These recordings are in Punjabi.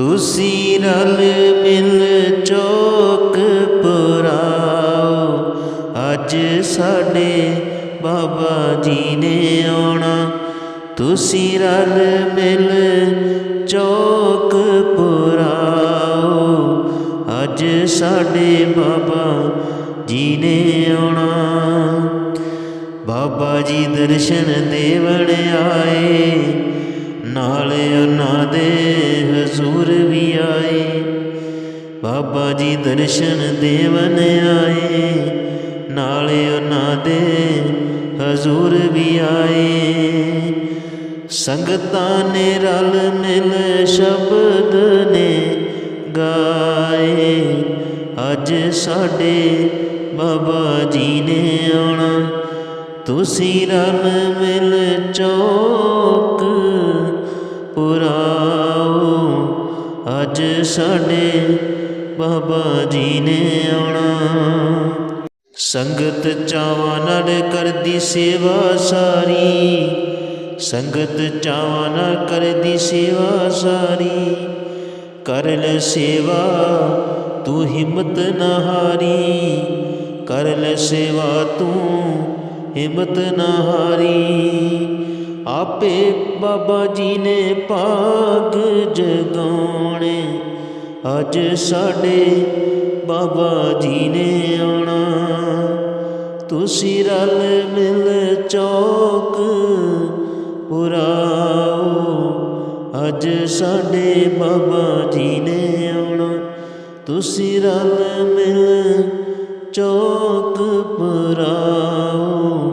ਤੁਸੀਂ ਰਲ ਮਿਲ ਚੋਕ ਪੁਰਾਓ। ਅੱਜ ਸਾਡੇ ਬਾਬਾ ਜੀ ਨੇ ਆਉਣਾ। ਤੁਸੀਂ ਰਲ ਮਿਲ ਚੋਕ ਪੁਰਾਓ। ਅੱਜ ਸਾਡੇ ਬਾਬਾ ਜੀ ਨੇ ਆਉਣਾ। ਬਾਬਾ ਜੀ ਦਰਸ਼ਨ ਦੇਵਣ ਆਏ। ਨਾਲ ਉਹਨਾਂ ਦੇ ਹਜ਼ੂਰ ਵੀ ਆਏ। ਬਾਬਾ ਜੀ ਦਰਸ਼ਨ ਦੇਵਨ ਆਏ। ਨਾਲ ਉਹਨਾਂ ਦੇ ਹਜ਼ੂਰ ਵੀ ਆਏ। ਸੰਗਤਾਂ ਨੇ ਰਲ ਮਿਲ ਸ਼ਬਦ ਨੇ ਗਾਏ। ਅੱਜ ਸਾਡੇ ਬਾਬਾ ਜੀ ਨੇ ਆਉਣਾ। ਤੁਸੀਂ ਰਲ ਮਿਲ ਚੋ ਅੱਜ ਸਾਡੇ ਬਾਬਾ ਜੀ ਨੇ ਆਉਣਾ। ਸੰਗਤ ਚਾਵਾਂ ਨਾਲ ਕਰਦੀ ਸੇਵਾ ਸਾਰੀ। ਸੰਗਤ ਚਾਵਾਂ ਨਾਲ ਕਰਦੀ ਸੇਵਾ ਸਾਰੀ। ਕਰ ਲੈ ਸੇਵਾ, ਤੂੰ ਹਿੰਮਤ ਨਾ ਹਾਰੀ। ਕਰ ਲੈ ਸੇਵਾ, ਤੂੰ ਹਿੰਮਤ ਨਾ ਹਾਰੀ। ਆਪੇ ਬਾਬਾ ਜੀ ਨੇ ਭਾਗ ਜਗਾਉਣੇ। ਅੱਜ ਸਾਡੇ ਬਾਬਾ ਜੀ ਨੇ ਆਉਣਾ। ਤੁਸੀਂ ਰਲ ਮਿਲ ਚੌਕ ਪੁਰਾਓ। ਅੱਜ ਸਾਡੇ ਬਾਬਾ ਜੀ ਨੇ ਆਉਣਾ। ਤੁਸੀਂ ਰਲ ਮਿਲ ਚੌਕ ਪੁਰਾਓ।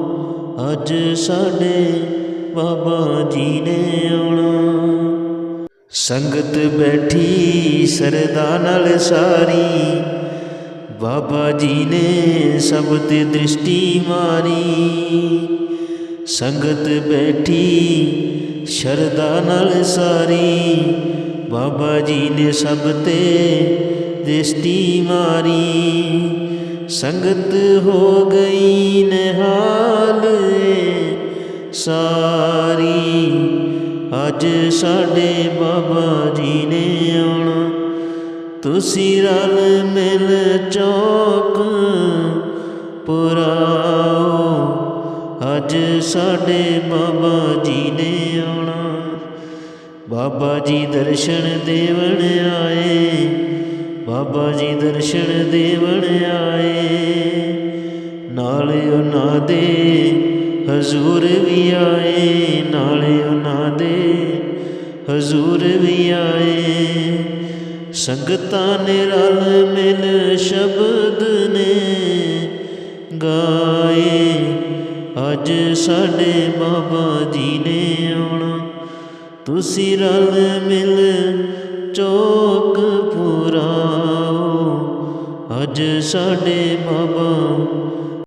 ਅੱਜ ਸਾਡੇ ਬਾਬਾ ਜੀ ਨੇ ਆਉਣਾ। ਸੰਗਤ ਬੈਠੀ ਸਰਦਾ ਨਾਲ ਸਾਰੀ। ਬਾਬਾ ਜੀ ਨੇ ਸਭ ਤੇ ਦ੍ਰਿਸ਼ਟੀ ਮਾਰੀ। ਸੰਗਤ ਬੈਠੀ ਸ਼ਰਦਾ ਨਾਲ ਸਾਰੀ। ਬਾਬਾ ਜੀ ਨੇ ਸਭ ਤੇ ਦ੍ਰਿਸ਼ਟੀ ਮਾਰੀ। ਸੰਗਤ ਹੋ ਗਈ ਨਿਹਾਲ। ਸਾਰੀ। ਅੱਜ ਸਾਡੇ ਬਾਬਾ ਜੀ ਨੇ ਆਉਣਾ। ਤੁਸੀਂ ਰਲ ਮਿਲ ਚੌਕ ਪੁਰਾਓ। ਅੱਜ ਸਾਡੇ ਬਾਬਾ ਜੀ ਨੇ ਆਉਣਾ। ਬਾਬਾ ਜੀ ਦਰਸ਼ਨ ਦੇਵਣ ਆਏ। ਬਾਬਾ ਜੀ ਦਰਸ਼ਨ ਦੇਵਣ ਆਏ। ਨਾਲ ਉਹਨਾਂ ਦੇ ਹਜ਼ੂਰ ਵੀ ਆਏ, ਨਾਲੇ ਉਹਨਾਂ ਦੇ ਹਜ਼ੂਰ ਵੀ ਆਏ। ਸੰਗਤਾਂ ਨੇ ਰਲ ਮਿਲ ਸ਼ਬਦ ਨੇ ਗਾਏ। ਅੱਜ ਸਾਡੇ ਬਾਬਾ ਜੀ ਨੇ ਆਉਣਾ। ਤੁਸੀਂ ਰਲ ਮਿਲ ਚੌਕ ਪੁਰਾਓ। ਅੱਜ ਸਾਡੇ ਬਾਬਾ